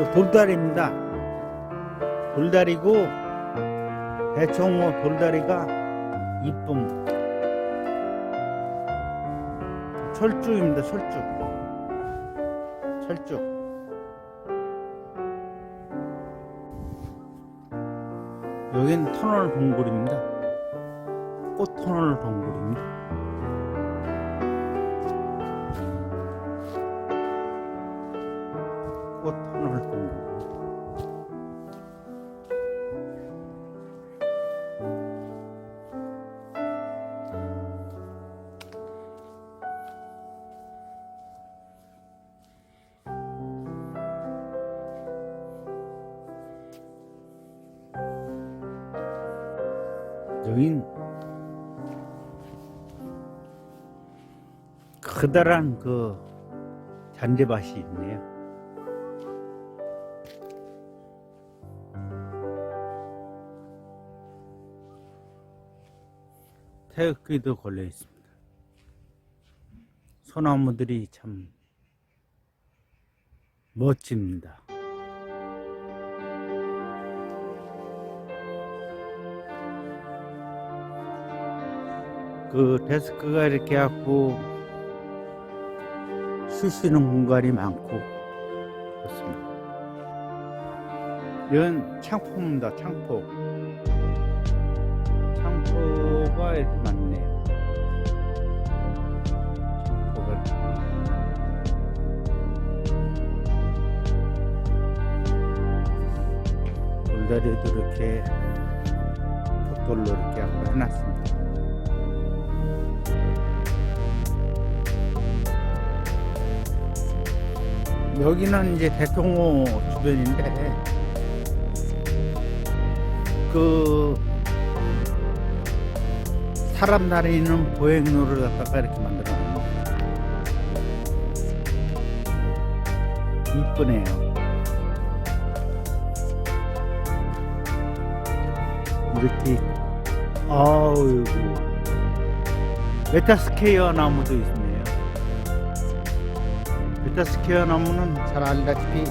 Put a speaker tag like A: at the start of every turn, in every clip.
A: 그 돌다리입니다. 돌다리고 대청호 돌다리가 이쁨. 철쭉입니다. 철쭉. 철쭉. 여긴 터널 동굴입니다. 꽃 터널 동굴입니다. 여긴 커다란 그 잔디밭이 있네요. 태극기도 걸려 있습니다. 소나무들이 참 멋집니다. 그 데스크가 이렇게 갖고 쉬시는 공간이 많고 그렇습니다. 이건 창포입니다. 창포. 창포가 이렇게 많네요. 창포가 돌다리도 이렇게 벽돌로 이렇게 하고 해놨습니다. 여기는 이제 대통호 주변인데 그 사람 다니는 보행로를 갖다가 이렇게 만들어 놓은 거 이쁘네요. 이렇게 아우이고 메타스케이어 나무도 메타 스퀘어 나무는 잘 알다시피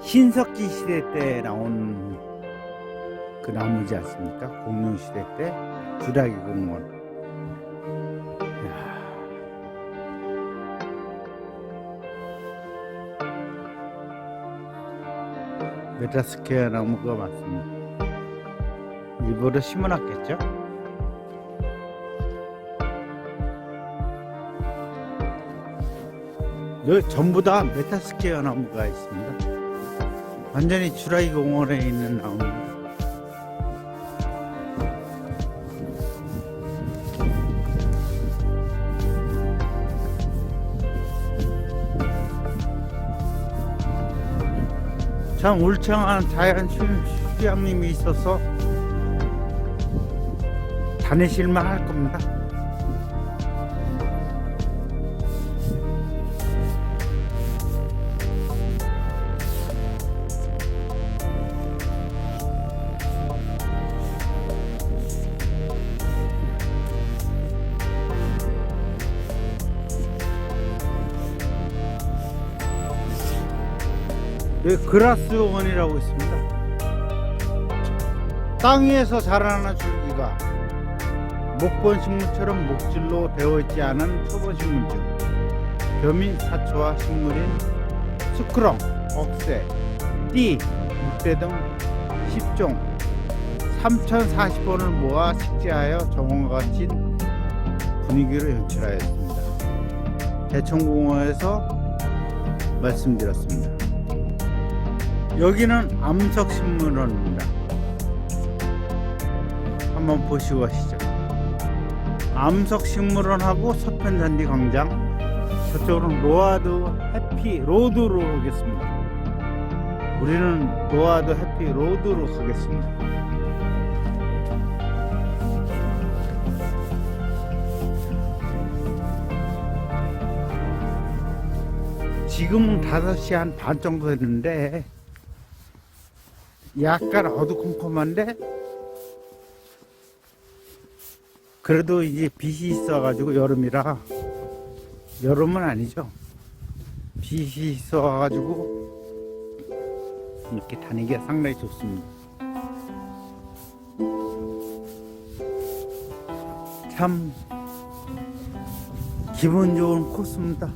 A: 신석기 시대 때 나온 그 나무지 않습니까? 공룡 시대 때 주라기 공원. 메타스퀘어 나무가 맞습니다. 일부러 심어놨겠죠? 전부 다 메타스퀘어 나무가 있습니다. 완전히 주라기 공원에 있는 나무입니다. 참 울창한 자연 휴- 휴양림이 있어서 다니실만 할 겁니다. 여기 그라스 원이라고 있습니다. 땅 위에서 자라나는 줄기가 목본 식물처럼 목질로 되어 있지 않은 초본 식물 중 겸이 사초와 식물인 수크렁, 억새, 띠, 묵대 등 10종 3040번을 모아 식재하여 정원과 같이 분위기를 연출하였습니다. 대청공원에서 말씀드렸습니다. 여기는 암석식물원입니다. 한번 보시고 가시죠. 암석식물원하고 서편잔디 광장, 저쪽으로는 로아드 해피 로드로 가겠습니다. 우리는 로아드 해피 로드로 가겠습니다. 지금은 5시 한 반 정도 됐는데 약간 어두컴컴한데 그래도 이제 빛이 있어가지고 여름이라 여름은 아니죠 빛이 있어가지고 이렇게 다니기가 상당히 좋습니다. 참 기분 좋은 코스입니다.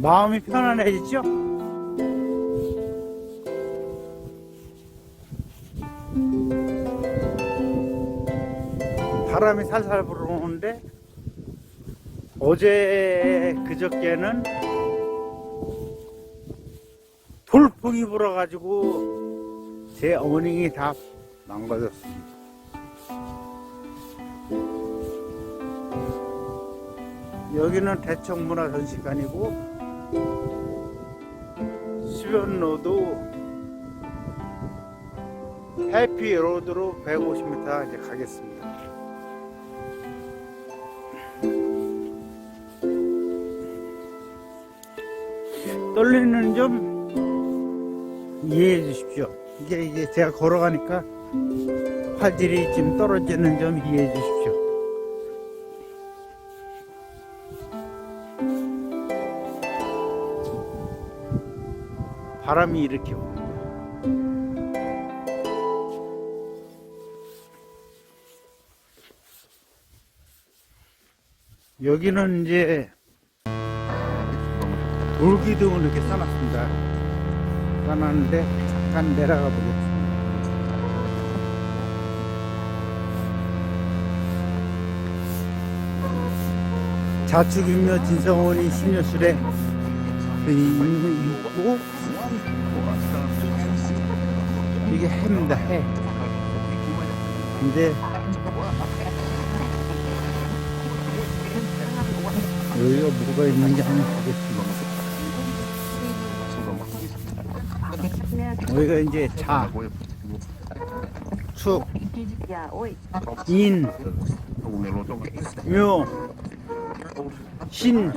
A: 마음이 편안해지죠? 바람이 살살 불어오는데 어제 그저께는 돌풍이 불어가지고 제 어닝이 다 망가졌습니다. 여기는 대청문화 전시관이고 수변로도 해피로드로 150m 이제 가겠습니다. 떨리는 점 이해해 주십시오. 이게 이제 제가 걸어가니까 화질이 좀 떨어지는 점 이해해 주십시오. 바람이 이렇게 옵니다. 여기는 이제 돌기둥을 이렇게 쌓았습니다. 쌓았는데 잠깐 내려가 보겠습니다. 자축인묘 진성원이 신여술에 그 있고 이게 해입니다 해. 근데 여기가 뭐가 있는지 한번 보겠습니다. 여기가 이제 자, 축. 인, 묘, 신,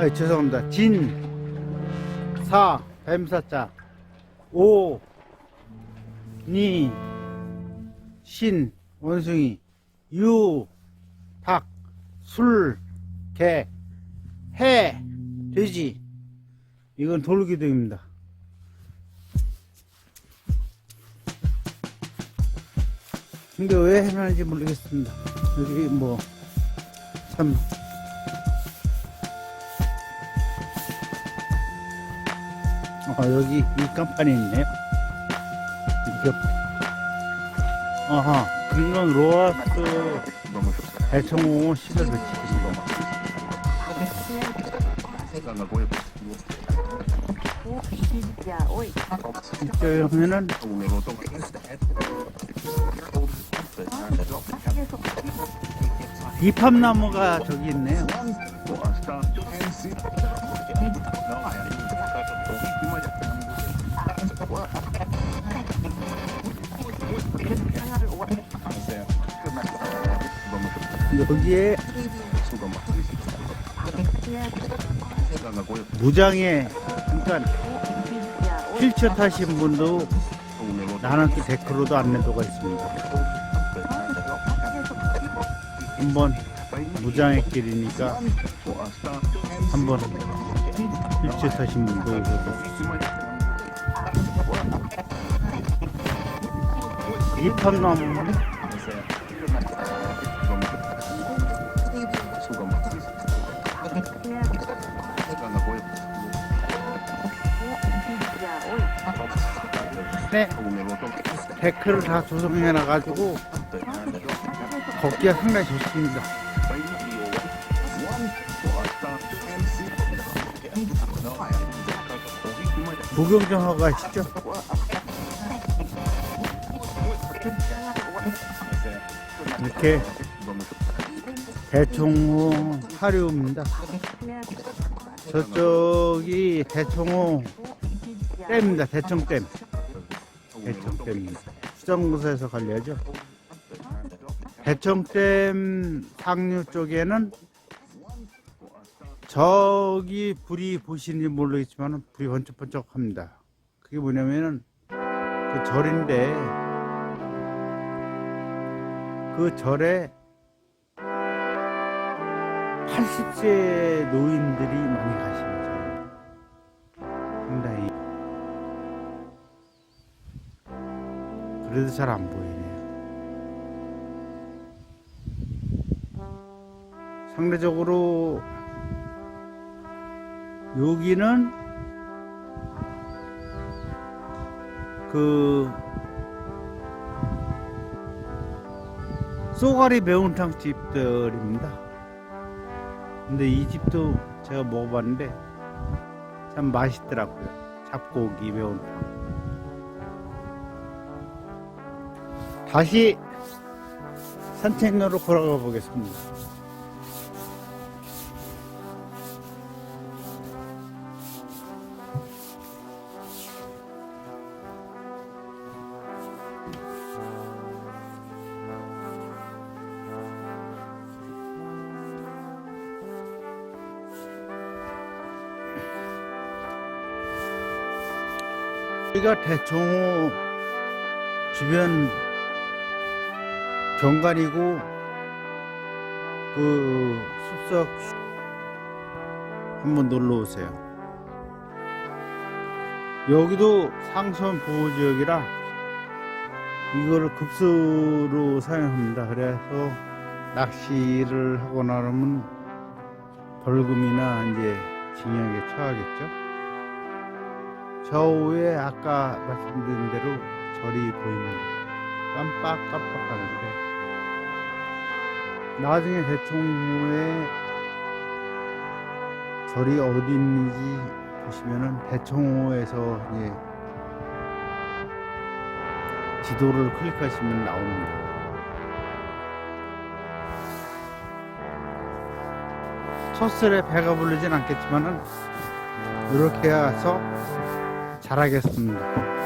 A: 아 죄송합니다. 진, 사, 뱀사자, 오, 니, 신, 원숭이, 유, 닭, 술, 개, 해, 돼지. 이건 돌기둥입니다. 근데 왜 해놨는지 모르겠습니다. 여기 뭐, 참, 아, 여기 이 깜판이 있네요. 이게, 아하, 이건 로아스 대청호 시설 배치입니다. 이쪽에 보면은 이팝나무가 저기 있네요. 여기에 무장에, 그러니까. 휠체어 타신 분도 또 데크로도 안내도가 있습니다. 한번 무장의 길이니까 한번 휠체어 타신 분도 오셔도 이팝나무 네, 데크를 다 조성해 놔가지고 걷기가 상당히 좋습니다. 하고 가시죠. 이렇게 대청호 하류입니다. 저쪽이 대청호 댐입니다. 대청댐. 대청댐입니다. 수정구에서 관리하죠. 대청댐 상류 쪽에는 저기 불이 보시는지 모르겠지만 불이 번쩍번쩍합니다. 그게 뭐냐면은 그 절인데 그 절에 80세 노인들이 많이 절입니다. 그래도 잘 안 보이네요. 상대적으로 여기는 그 쏘가리 매운탕 집들입니다. 근데 이 집도 제가 먹어봤는데 참 맛있더라고요. 잡고기 매운탕. 다시 산책로로 걸어가 보겠습니다. 여기가 대청호 주변 경관이고 그 숲속 한번 놀러 오세요. 여기도 상선 보호 지역이라 이거를 급수로 사용합니다. 그래서 낚시를 하거나 하면 벌금이나 이제 징역에 처하겠죠. 저우에 아까 말씀드린 대로 절이 보입니다. 깜빡깜빡하는데 나중에 대청호에 절이 어디 있는지 보시면은 대청호에서 이제 지도를 클릭하시면 나옵니다. 첫슬에 배가 부르진 않겠지만은 이렇게 해서 잘하겠습니다.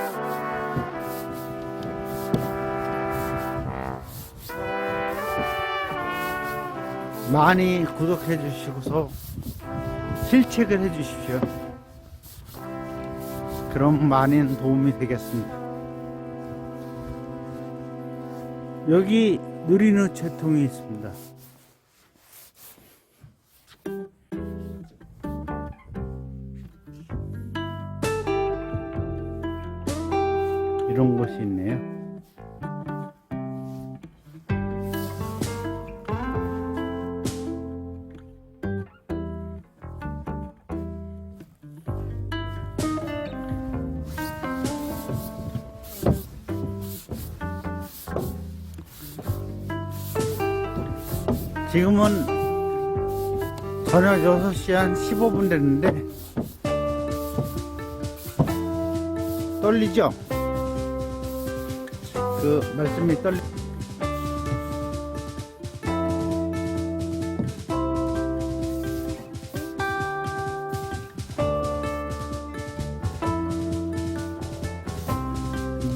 A: 많이 구독해 주시고서 실책을 해 주십시오. 그럼 많은 도움이 되겠습니다. 여기 누리는 채통이 있습니다. 이런 곳이 있네요. 지금은 저녁 6시 한 15분 됐는데 떨리죠? 그 말씀이 떨리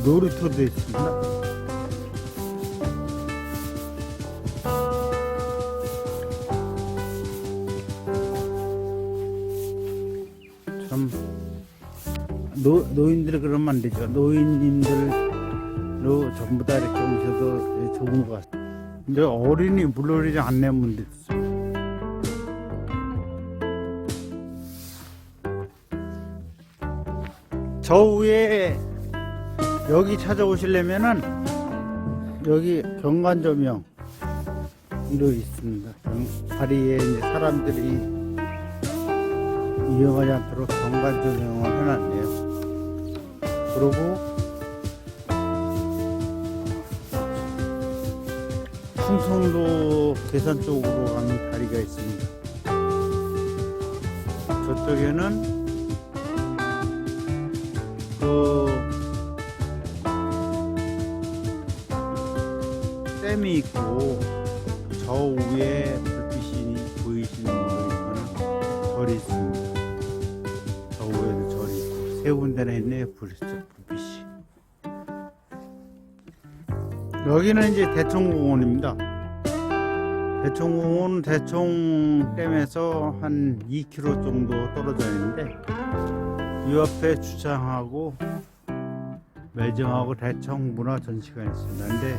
A: 놀이터도 있습니다. 노, 노인들 그러면 안 되죠. 노인님들로 전부 다 이렇게 오셔도 좋은 것 같아요. 근데 어린이 물놀이장 안내문 됐어요. 저 위에 여기 찾아오시려면은 여기 경관조명도 있습니다. 경- 다리에 이제 사람들이 이용하지 않도록 경관 조명을 해놨네요. 그리고 충성도 계산 쪽으로 가는 다리가 있습니다. 저쪽에는 그 댐이 있고 저 위에 불빛이 보이시는 분들 절이 있습니다. 저 위에도 절이 있고 세 군데나 있네요 불빛 여기는 이제 대청공원입니다. 대청공은 대청 댐에서 한 2km 정도 떨어져 있는데 이 앞에 주차하고 매점하고 대청 문화 전시가 있습니다. 근데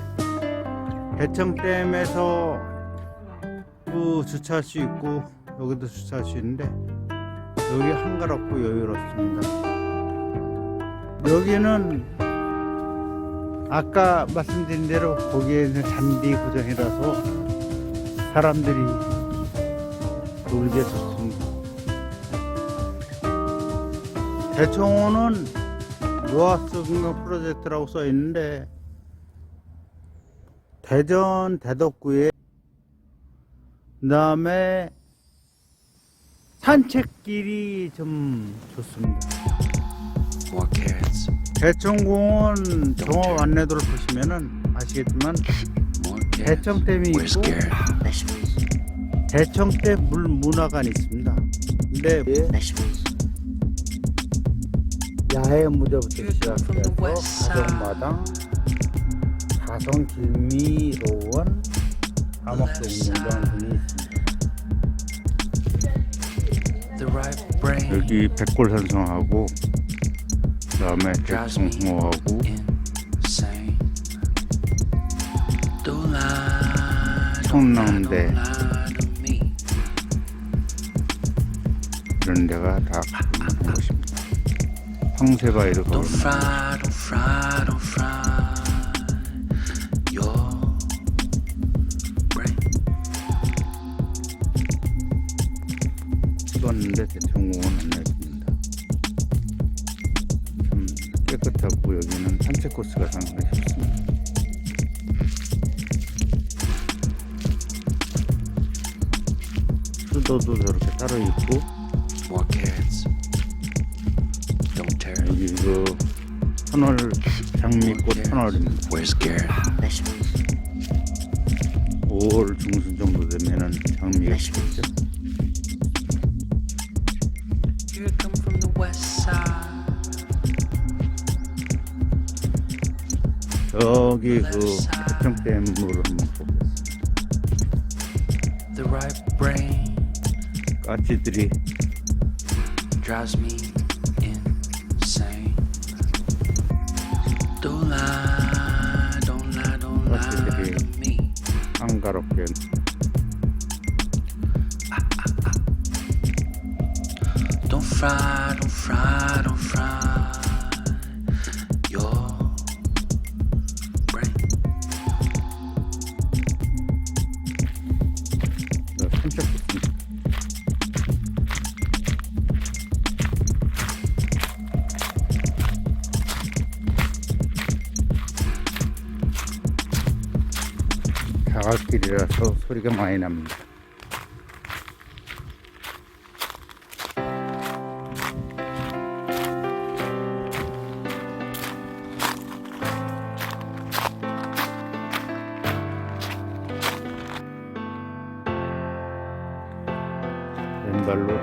A: 대청 댐에서 그 주차할 수 있고 여기도 주차할 수 있는데 여기 한가롭고 여유롭습니다. 여기는 아까 말씀드린 대로 거기에는 잔디 고정이라서 사람들이 놀기에 좋습니다. 대청호는 공경 프로젝트라고 써 있는데 대전 대덕구에 그 다음에 산책길이 좀 좋습니다.
B: More carrots,
A: 대청공원 종합 안내도를 보시면은 아시겠지만
B: carrots.
A: 대청댐이 있고. 대청댐 물 문화관이 있습니다. 근데 야외 무대부터 시작해서 가정마당, 가성 길미 로원, 사막도 운동장 등이 있습니다. 여기 백골 산성하고 그 다음에
B: to me.
A: 이런 데가 다 가는 곳입니다. 황새가 이렇게
B: Don't fry, don't fry, don't fry your brain.
A: 찍었는데 대청공원 안내해 깨끗하고 여기는 산책 코스가 상당히 좋습니다. 수도도 저렇게 따로 있고
B: More carrots. Don't tear it.
A: 여기 그 터널 장미꽃 터널입니다.
B: We're scared.
A: 5월 중순 정도 되면은 장미가 피겠죠. 저기 그 태평댐 물을 한번 보겠습니다.
B: The right brain
A: 까치들이
B: drives me insane. Don't lie, don't lie, don't lie to me.
A: 한가롭게
B: Don't fry, don't fry, don't fry
A: 자갈길이라서 소리가 많이 납니다. 왼발로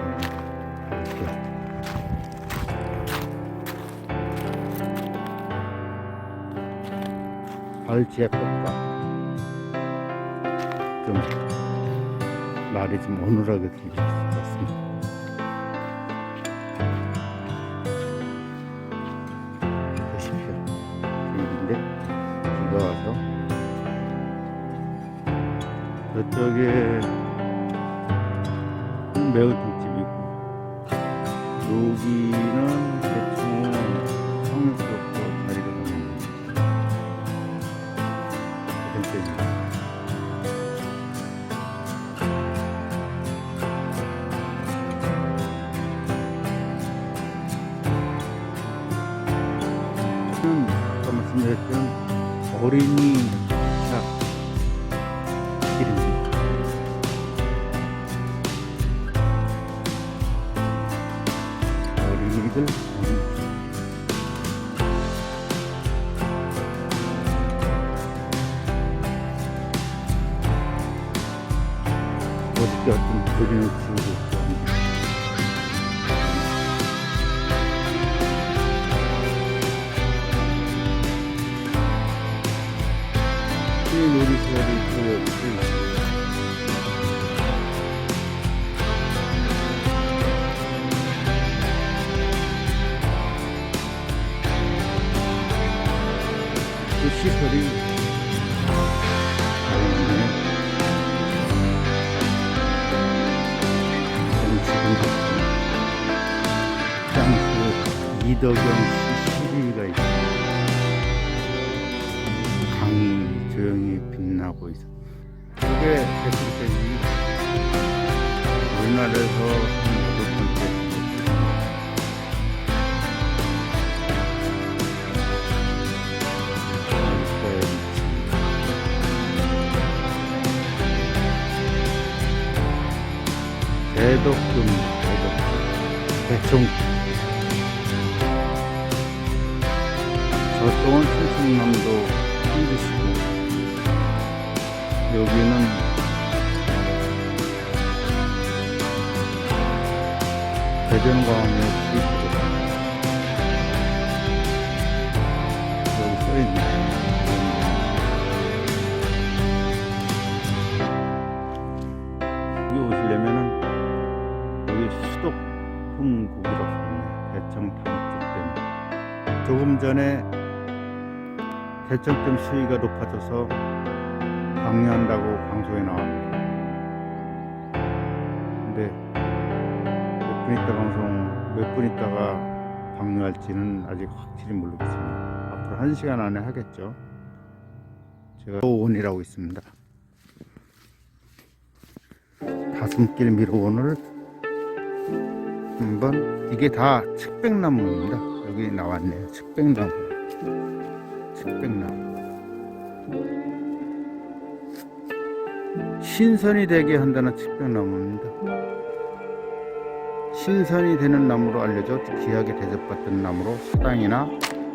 A: 발치의 효과 말이 좀 말씀 프랑스 이덕영 씨 시리가 있어. 강이 조용히 빛나고 있어. 그게 됐을 때 우리나라에서 대청. 저쪽은 충청남도 힘드시고, 여기는 대전광의 대청댐 수위가 높아져서 방류한다고 방송에 나왔는데 근데 몇 분 있다 방송 몇 분 있다가 방류할지는 아직 확실히 모르겠습니다. 앞으로 한 시간 안에 하겠죠. 제가 미로원이라고 있습니다. 다섯길 미로원을 한번 이게 다 측백나무입니다. 여기 나왔네요. 측백나무. 측백나무. 신선이 되게 한다는 측백나무입니다. 신선이 되는 나무로 알려져 귀하게 대접받던 나무로 사당이나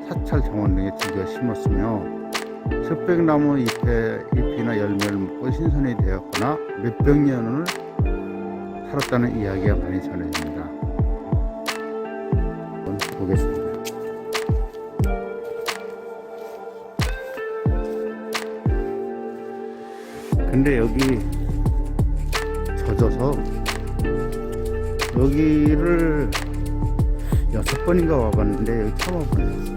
A: 사찰 정원 등에 즐겨 심었으며 측백나무 잎에, 잎이나 열매를 먹고 신선이 되었거나 몇백 년을 살았다는 이야기가 많이 전해집니다. 보겠습니다. 근데 여기 젖어서 여기를 여섯 번인가 와봤는데 여기 처음 와보네. 얘